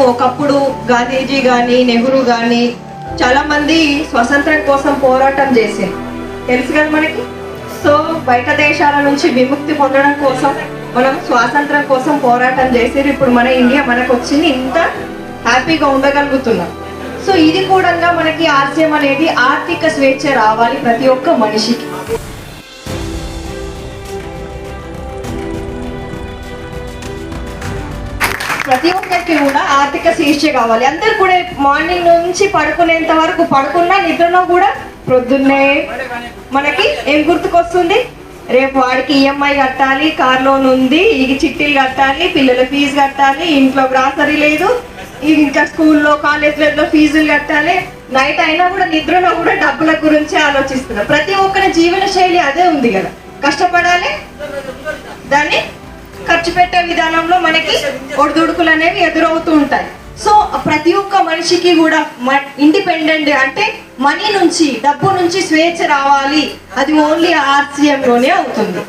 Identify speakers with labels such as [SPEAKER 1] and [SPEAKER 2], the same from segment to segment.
[SPEAKER 1] ఒకప్పుడు గాంధీజీ గాని నెహ్రూ గాని చాలా మంది స్వతంత్రం కోసం పోరాటం చేసింది తెలుసు కదా మనకి? సో బయట దేశాల నుంచి విముక్తి పొందడం కోసం మనం స్వాతంత్రం కోసం పోరాటం చేసారు ఇప్పుడు మన ఇండియా మనకు వచ్చింది ఇంత హ్యాపీగా ఉండగలుగుతున్నాం. సో ఇది కూడా మనకి ఆశయం అనేది ఆర్థిక స్వేచ్ఛ రావాలి ప్రతి ఒక్క మనిషికి. ప్రతి ఒక్కరికి కూడా ఆర్థిక శీర్ష కావాలి. అందరు కూడా మార్నింగ్ నుంచి పడుకునేంత వరకు పడుకున్నా నిద్రలో కూడా ప్రొద్దున్నే మనకి ఏం గుర్తుకొస్తుంది? రేపు వాడికి ఈఎంఐ కట్టాలి కార్ లోన్ ఉంది ఇది చిట్టీలు కట్టాలి పిల్లల ఫీజు కట్టాలి ఇంట్లో గ్రాసరీ లేదు ఇంకా స్కూల్లో కాలేజీలలో ఫీజులు కట్టాలి. నైట్ అయినా కూడా నిద్రలో కూడా డబ్బుల గురించి ఆలోచిస్తున్నాం. ప్రతి ఒక్కరి జీవన శైలి అదే ఉంది కదా. కష్టపడాలి దాన్ని ఖర్చు పెట్టే విధానంలో మనకి ఒడిదుడుకులు అనేవి ఎదురవుతూ ఉంటాయి. సో ప్రతి ఒక్క మనిషికి కూడా ఇండిపెండెంట్ అంటే మనీ నుంచి డబ్బు నుంచి స్వేచ్ఛ రావాలి. అది ఓన్లీ ఆర్సీఎంలోనే అవుతుంది.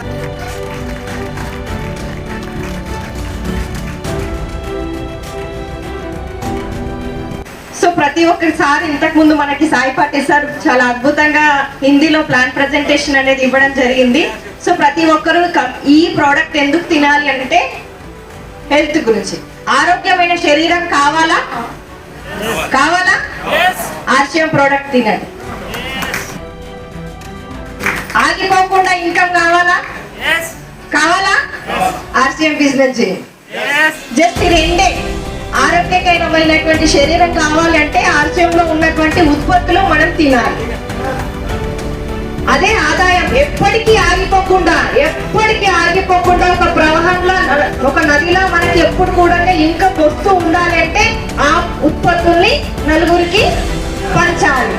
[SPEAKER 1] సో ప్రతి ఒక్కరి సార్ ఇంతకు ముందు మనకి సాయి పాటిల్ సార్ చాలా అద్భుతంగా హిందీలో ప్లాన్ ప్రజెంటేషన్ అనేది ఇవ్వడం జరిగింది. సో ప్రతి ఒక్కరూ ఈ ప్రోడక్ట్ ఎందుకు తినాలి అంటే హెల్త్ గురించి. ఆరోగ్యమైన శరీరం కావాలా? కావాలా? ఆర్షియం ప్రోడక్ట్ తినండి. ఆగిపోకుండా ఇన్కమ్ కావాలా? కావాలా? ఆర్సీఎం బిజినెస్ చేయండి. జస్ట్ ఈ రెండే. ఆరోగ్యకరమైనటువంటి శరీరం కావాలి అంటే ఆర్సీఎంలో ఉన్నటువంటి ఉత్పత్తులు మనం తినాలి. ఎప్పటికీ ఆగిపోకుండా ఎప్పటికీ ఆగిపోకుండా ఒక ప్రవాహంలో ఒక నదిలో మనకి ఎప్పుడు కూడా ఇంకా వస్తూ ఉండాలంటే ఆ ఉత్పత్తుల్ని నలుగురికి పంచాలి.